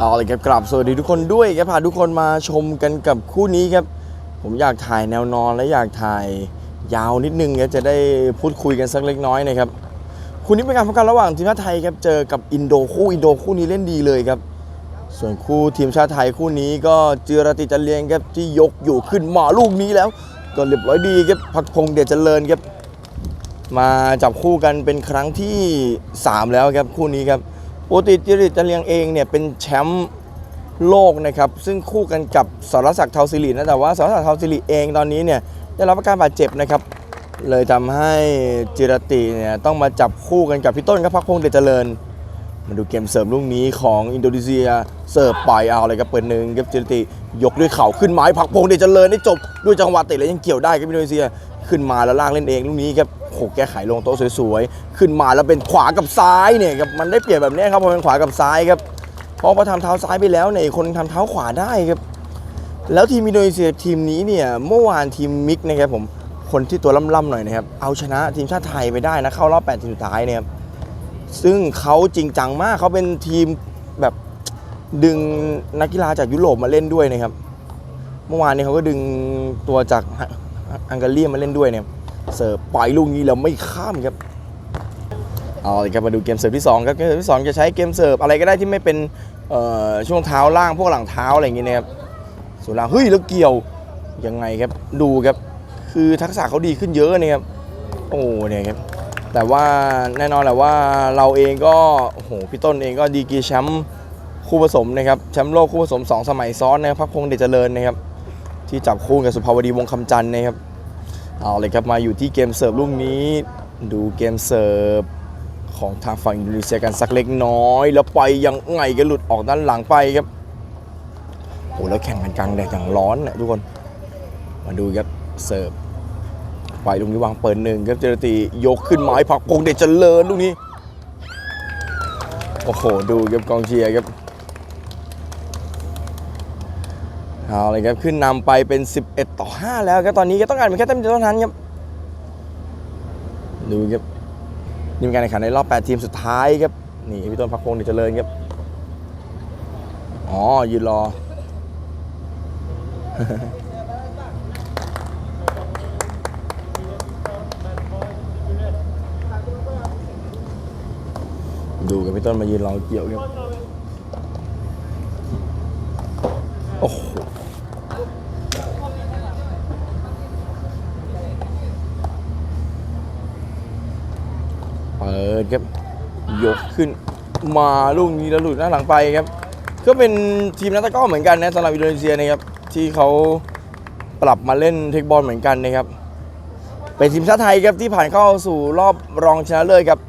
เอาเลยครับกลับสวัสดีทุกคนด้วยครับพาทุกคนมาชมกันกับคู่นี้ครับ ผมอยากถ่ายแนวนอนและอยากถ่ายยาวนิดนึงครับจะได้พูดคุยกันสักเล็กน้อยนะครับคู่นี้เป็นการพบกันระหว่างทีมชาติไทยครับเจอกับอินโดคู่อินโดคู่นี้เล่นดีเลยครับส่วนคู่ทีมชาติไทยคู่นี้ก็เจือรติจันเลียงครับที่ยกอยู่ขึ้นหมาลูกนี้แล้วก็เรียบร้อยดีครับพักพงเดชเจริญครับมาจับคู่กันเป็นครั้งที่ 3 แล้วครับคู่นี้ครับ ปกติจิริตจันเลียงเองเนี่ยเป็นแชมป์โลกนะครับซึ่งคู่กันกับสรศักดิ์เทาสิรินะแต่ว่าสรศักดิ์เทาสิริเองตอนนี้เนี่ยได้รับอาการบาดเจ็บนะครับเลยทำให้จิรติเนี่ยต้องมาจับคู่กันกับพี่ต้นครับพักพงเดชเจริญ มาดูเกมเสร์ฟลูกนี้ของอินโดนีเซียเสิร์ฟปล่อยเอาเลยครับเปิดหนึ่งครับจิรติยกด้วยเข่าขึ้นไม้พักพงเดชเจริญได้จบด้วยจังหวะเตะแล้วยังเกี่ยวได้ครับอินโดนีเซีย ขึ้นมาแล้วล่ากเล่นเองลูกนี้ครับโขกแก้ไขลงโต๊ะสวยๆ ขึ้นมาแล้วเป็นขวากับซ้ายเนี่ยครับมันได้เปรียบแบบนี้ครับพอเป็นขวากับซ้ายครับพราะพอทำเท้าซ้ายไปแล้วเนี่ยคนทำเท้าขวาได้ครับแล้วทีมอินโดนีเซียทีมนี้เนี่ยเมื่อวานทีมมิกนะครับผมคนที่ตัวล่ำๆหน่อยนะครับเอาชนะทีมชาติไทยไปได้นะเข้ารอบ8ทีมสุดท้ายเนี่ยครับซึ่งเขาจริงจังมากเขาเป็นทีมแบบดึงนักกีฬาจากยุโรปมาเล่นด้วยนะครับ เมื่อวานนี้เขาก็ดึงตัวจาก อังการีมาเล่นด้วยเนี่ยเสิร์ฟปล่อยลูกนี้แล้วไม่ข้ามครับเอาเลยครับมาดูเกมเสิร์ฟที่2ครับเกมเสิร์ฟที่2จะใช้เกมเสิร์ฟอะไรก็ได้ที่ไม่เป็นช่วงเท้าล่างพวกหลังเท้าอะไรอย่างเงี้ยนะครับส่วนล่างเฮ้ยแล้วเกี่ยวยังไงครับดูครับคือทักษะเขาดีขึ้นเยอะนะครับโอ้เนี่ยครับแต่ว่าแน่นอนแหละว่าเราเองก็โอ้โหพี่ต้นเองก็ดีกีแชมป์คู่ผสมนะครับแชมป์โลกคู่ผสม 2 สมัยซ้อนนะครับพักพงเดชเจริญนะครับ ที่จับคู่กับสุภาวดีวงคำจันทร์นะครับเอาเลยครับมาอยู่ที่เกมเสิร์ฟลูกนี้ดูเกมเสิร์ฟของทางฝั่งอินโดนีเซียกันสักเล็กน้อย แล้วไปยังไงก็หลุดออกด้านหลังไปครับโอ้แล้วแข่งกันกลางแดดอย่างร้อนนะทุกคนมาดูครับเสิร์ฟไปลูกนี้วางเปิดหนึ่งครับเจรติยกขึ้นไม้ผักพงเดชเจริญลูกนี้โอ้โหดูครับกองเชียร์ครับ เอาเลยครับขึ้นนำไปเป็น 11 ต่อ 5 แล้วครับตอนนี้ก็ต้องการเป็นแค่แต้มเดียวเท่านั้นครับดูครับนี่เป็นการแข่งขันในรอบ 8 ทีมสุดท้ายครับนี่พี่ต้นพักพงเดชเจริญครับอ๋อยืนรอดูกับพี่ต้นมายืนรอเกี่ยวครับโอ้โห เปิดครับ ยกขึ้นมาลูกนี้แล้วหลุดหน้าหลังไปครับ ก็เป็นทีมนักตะก้อเหมือนกันนะสำหรับอินโดนีเซียนะครับที่เขาปรับมาเล่นเทคบอลเหมือนกันนะครับเป็นทีมชาติไทยครับที่ผ่านเข้าสู่รอบรองชนะเลิศครับ